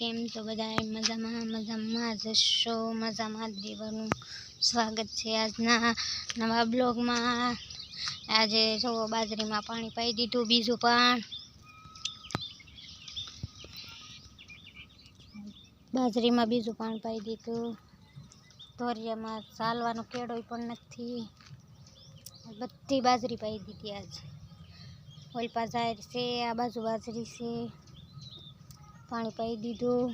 કેમ છો બધા મજામાં? મજામાં જશો મજામાં દેવાનું સ્વાગત છે આજના નવા બ્લોગમાં. આજે જો બાજરીમાં પાણી પાઈ દીધું, બીજું પણ બાજરીમાં બીજું પાણી પાઈ દીધું. ધોરિયામાં ચાલવાનો કેળો પણ નથી. બધી બાજરી પાઈ દીધી આજ. ઓલપા જાહેર છે, આ બાજુ બાજરી છે. પાણી પાઈ દીધું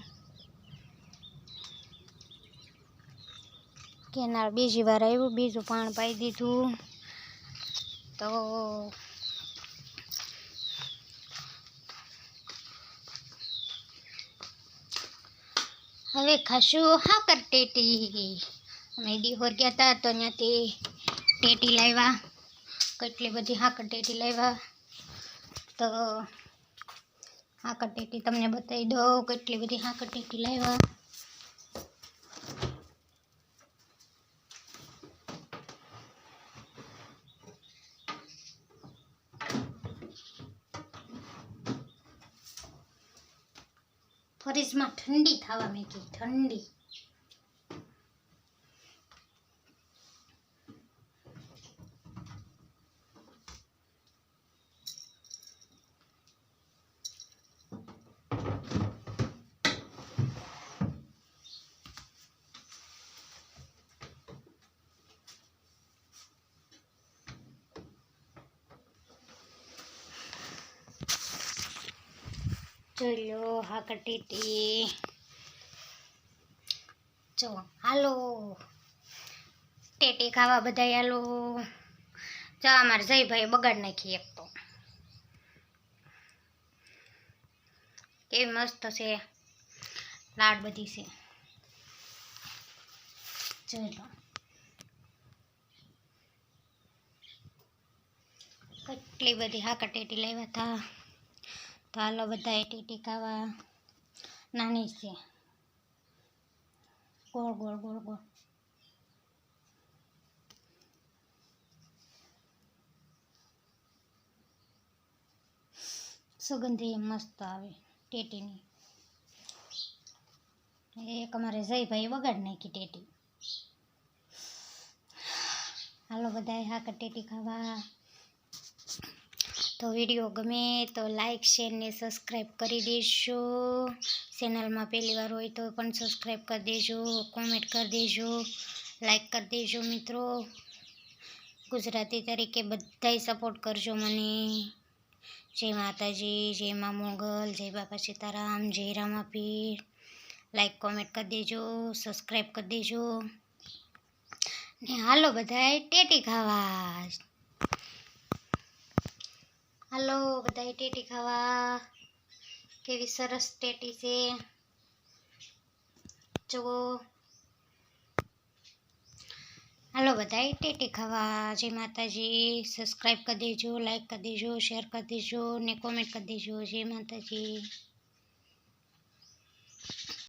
કેનાળ બીજી વાર આવ્યું બીજું પાણી પાઈ દીધું તો હવે ખાશું હાકર ટેટી અમે દીહોર ગયા હતા તો ત્યાંથી ટેટી લાવ્યા કેટલી બધી હાકર ટેટી લાવ્યા તો હાકર ટેટી તમને બતાવી દઉં કેટલી બધી હાકર ટેટી લાવ્યા ફ્રીજમાં ઠંડી થવા મેકી ઠંડી જોઈ લો હાકર ટેટી જો હાલો ટેટી ખાવા બધા હાલો જો અમારે જયભાઈ બગાડ નાખી એક તો કેવી મસ્ત છે લાડ બધી છે જોઈ લો કેટલી બધી હાકર ટેટી લાવ્યા હતા તો હાલો બધા ટીટી ખાવા નાની છે. ગોળ ગોળ ગોળ ગોળ. સુગંધી મસ્ત આવે, ટેટીની. એક અમારે જયભાઈ વગાડ નાખી ટેટી. હાલો બધા હા ટેટી ખાવા. તો વીડિયો ગમે તો લાઇક શેર ને સબસ્ક્રાઈબ કરી દેજો. ચેનલમાં પહેલી વાર હોય તો પણ સબસ્ક્રાઈબ કરી દેજો કોમેન્ટ કરી દેજો લાઈક કરી દેજો મિત્રો. ગુજરાતી તરીકે બધાય સપોર્ટ કરજો મને. જય માતાજી, જય મા મોગલ, જય બાપા સીતારામ, જય રામાપીર. લાઇક કોમેન્ટ કરી દેજો સબસ્ક્રાઈબ કરી દેજો. ને હાલો બધાય, ટેટી ખાવા. હાલો, બધાય ટેટી ખાવા. કેવી સરસ ટેટી છે. જુઓ. હાલો, બધાય ટેટી ખાવા. જય માતાજી. સબસ્ક્રાઈબ કરી દેજો, લાઈક કરી દેજો, શેર કરી દેજો ને કોમેન્ટ કરી દેજો. જય માતાજી.